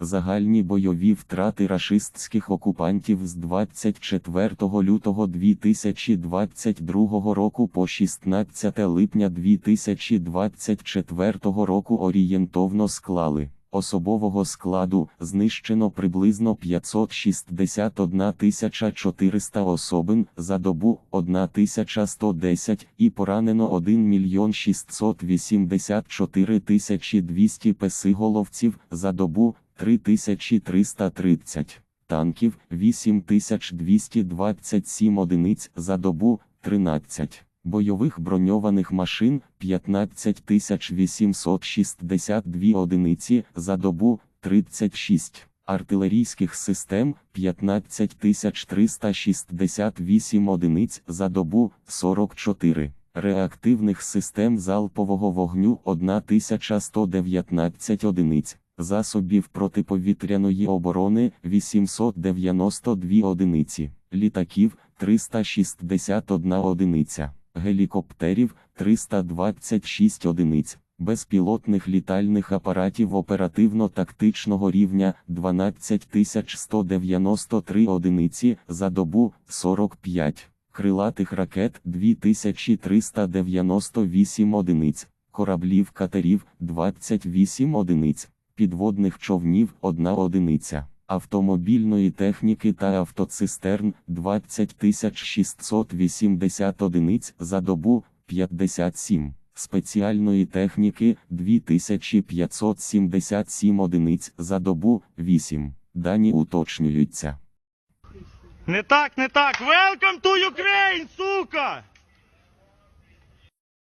Загальні бойові втрати рашистських окупантів з 24 лютого 2022 року по 16 липня 2024 року орієнтовно склали. Особового складу знищено приблизно 561 400 особин за добу 1110 і поранено 1 мільйон 684 200 песиголовців за добу 3330 танків 8227 одиниць за добу 13 бойових броньованих машин 15862 одиниці за добу 36 артилерійських систем 15368 одиниць за добу 44 реактивних систем залпового вогню 1119 одиниць засобів протиповітряної оборони 892 одиниці, літаків 361 одиниця, гелікоптерів 326 одиниць, безпілотних літальних апаратів оперативно-тактичного рівня 12193 одиниці за добу 45, крилатих ракет 2398 одиниць, кораблів катерів 28 одиниць підводних човнів 1 одиниця, автомобільної техніки та автоцистерн 20 680 одиниць за добу 57, спеціальної техніки 2577 одиниць за добу 8. Дані уточнюються. Не так, не так. Welcome to Ukraine, сука!